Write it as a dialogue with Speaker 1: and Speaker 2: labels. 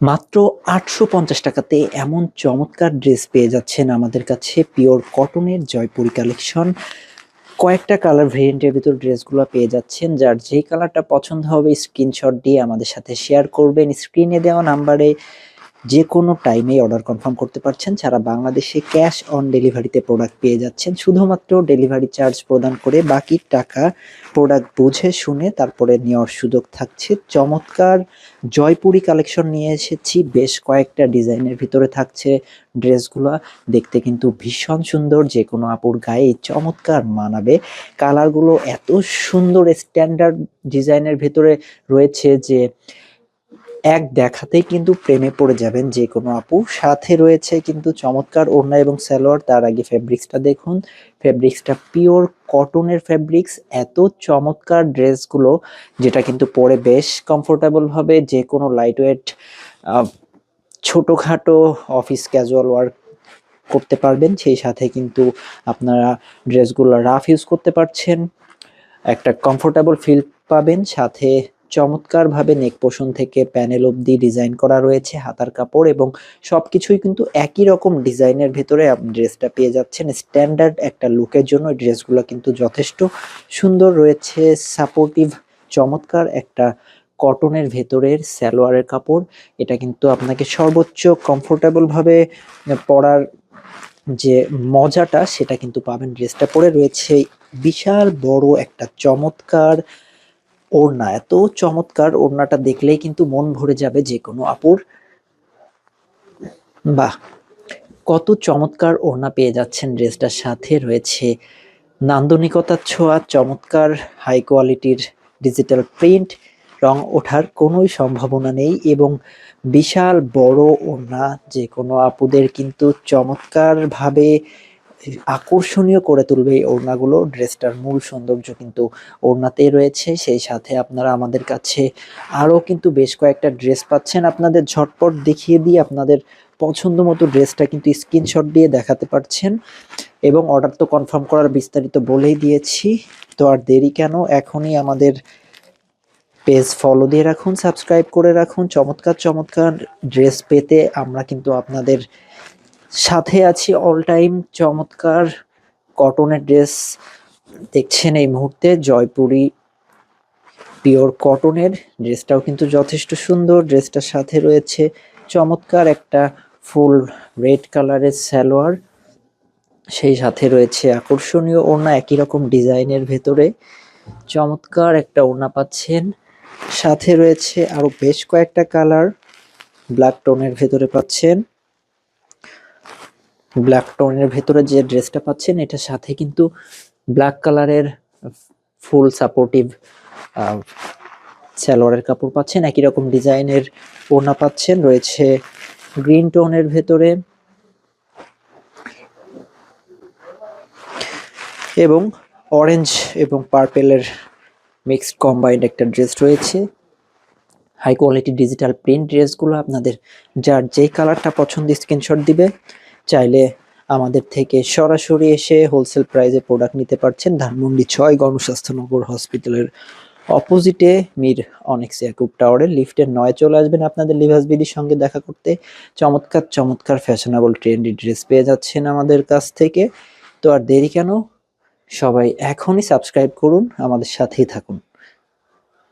Speaker 1: মাত্র আটশো পঞ্চাশ টাকাতে এমন চমৎকার ড্রেস পেয়ে যাচ্ছেন আমাদের কাছে পিওর কটনের জয়পুরি কালেকশন কয়েকটা কালার ভেরিয়েন্টের ভিতর ড্রেসগুলো পেয়ে যাচ্ছেন, যার যেই কালারটা পছন্দ হবে স্ক্রিনশট দিয়ে আমাদের সাথে শেয়ার করবেন। স্ক্রিনে দেওয়া নাম্বারে যে কোনো টাইমে অর্ডার কনফার্ম করতে পারছেন সারা বাংলাদেশে ক্যাশ অন ডেলিভারিতে প্রোডাক্ট পেয়ে যাচ্ছেন, শুধুমাত্র ডেলিভারি চার্জ প্রদান করে বাকি টাকা প্রোডাক্ট বুঝে, শুনে তারপরে নেওয়ার সুযোগ থাকছে। চমৎকার জয়পুরি কালেকশন নিয়ে এসেছি, বেশ কয়েকটা ডিজাইনের ভিতরে থাকছে ড্রেসগুলো, দেখতে কিন্তু ভীষণ সুন্দর যে কোনো আপুর গায়ে চমৎকার মানাবে। কালারগুলো এত সুন্দর স্ট্যান্ডার্ড ডিজাইনের ভিতরে রয়েছে যে এক দেখাতেই কিন্তু প্রেমে পড়ে যাবেন যে কোনো আপু। সাথে রয়েছে কিন্তু চমৎকার ওড়না এবং সালোয়ার, তার আগে ফেব্রিক্সটা দেখুন। ফেব্রিক্সটা পিওর কটনের ফেব্রিক্স, এত চমৎকার ড্রেসগুলো, যেটা কিন্তু পরে বেশ কমফোর্টেবল হবে। যে কোনো লাইট ওয়েট ছোটোখাটো অফিস ক্যাজুয়াল ওয়ার্ক করতে পারবেন। সেই সাথে কিন্তু আপনারা ড্রেসগুলো রাফ ইউজ করতে পারছেন। একটা কমফোর্টেবল ফিল পাবেন। সাথে চমৎকারভাবে নেক পোষণ থেকে প্যানেল অবধি ডিজাইন করা রয়েছে, হাতার কাপড় এবং সবকিছুই কিন্তু একই রকম ডিজাইনের ভেতরে আপনি ড্রেসটা পেয়ে যাচ্ছেন। স্ট্যান্ডার্ড একটা লুকের জন্য ড্রেসগুলো কিন্তু যথেষ্ট সুন্দর রয়েছে, সাপোর্টিভ, চমৎকার একটা কটনের ভেতরের সালোয়ারের কাপড়। এটা কিন্তু আপনাকে সর্বোচ্চ কমফোর্টেবল ভাবে পরার যে মজাটা, সেটা কিন্তু পাবেন। ড্রেসটা পরে রয়েছে বিশাল বড় একটা চমৎকার ওড়না, এত চমৎকার ওড়নাটা দেখলেই কিন্তু মন ভরে যাবে যে কোনো আপুর। বাহ, কত চমৎকার ওড়না পেয়ে যাচ্ছেন ড্রেসটার সাথে। রয়েছে নান্দনিকতার ছোঁয়া, চমৎকার হাই কোয়ালিটির ডিজিটাল প্রিন্ট রং ওঠার কোনোই সম্ভাবনা নেই এবং বিশাল বড় ওড়না। যে কোনো আপুদের কিন্তু চমৎকারভাবে আকর্ষণীয় করে তুলবে এই ওড়নাগুলো। ড্রেসটার মূল সৌন্দর্য কিন্তু ওড়নাতেই রয়েছে। সেই সাথে আপনারা আমাদের কাছে আরও কিন্তু বেশ কয়েকটা ড্রেস পাচ্ছেন। আপনাদের ঝটপট দেখিয়ে দিয়ে আপনাদের পছন্দ মতো ড্রেসটা কিন্তু স্ক্রিনশট দিয়ে দেখাতে পারছেন। এবং অর্ডার তো কনফার্ম করার বিস্তারিত বলেই দিয়েছি। তো আর দেরি কেন? এখনই আমাদের পেজ ফলো দিয়ে রাখুন, সাবস্ক্রাইব করে রাখুন। চমৎকার চমৎকার ড্রেস পেতে আমরা কিন্তু আপনাদের সাথে আছি অল টাইম চমৎকার কটনের ড্রেস দেখছেন এই মুহূর্তে জয়পুরি পিওর কটনের ড্রেসটাও কিন্তু যথেষ্ট সুন্দর। ড্রেসটার সাথে রয়েছে চমৎকার একটা ফুল রেড কালারের সালোয়ার। সেই সাথে রয়েছে আকর্ষণীয় ওড়না, একই রকম ডিজাইনের ভেতরে। চমৎকার একটা ওড়না পাচ্ছেন। সাথে রয়েছে আরও বেশ কয়েকটা কালার ব্ল্যাক টোনের ভেতরে পাচ্ছেন। ব্ল্যাক টোনের ভেতরে যে ড্রেসটা পাচ্ছেন, এটার সাথে কিন্তু ব্ল্যাক কালারের ফুল সাপোর্টিভ সালোয়ারের কাপড় পাচ্ছেন। একই রকম ডিজাইনের ওড়না পাচ্ছেন। রয়েছে গ্রিন টোনের ভেতরে এবং অরেঞ্জ এবং পার্পেলের মিক্সড কম্বাইন্ড একটা ড্রেস রয়েছে। হাই কোয়ালিটি ডিজিটাল প্রিন্ট ড্রেসগুলো আপনাদের, যার যেই কালারটা পছন্দ স্ক্রিনশট দিবে। চাইলে আমাদের থেকে সরাসরি এসে হোলসেল প্রাইসে প্রোডাক্ট নিতে পারছেন ধানমন্ডি ছয় গণস্বাস্থ্যনগর হসপিটালের অপোজিটে মির অনেক্স ইয়াকুব টাওয়ারের লিফটের নয় চলে আসবেন আপনাদের লিভাস বিদির সঙ্গে দেখা করতে। চমৎকার চমৎকার ফ্যাশনেবল ট্রেন্ডি ড্রেস পেয়ে যাচ্ছেন আমাদের কাছ থেকে। তো আর দেরি কেন? সবাই এখনই সাবস্ক্রাইব করুন, আমাদের সাথেই থাকুন।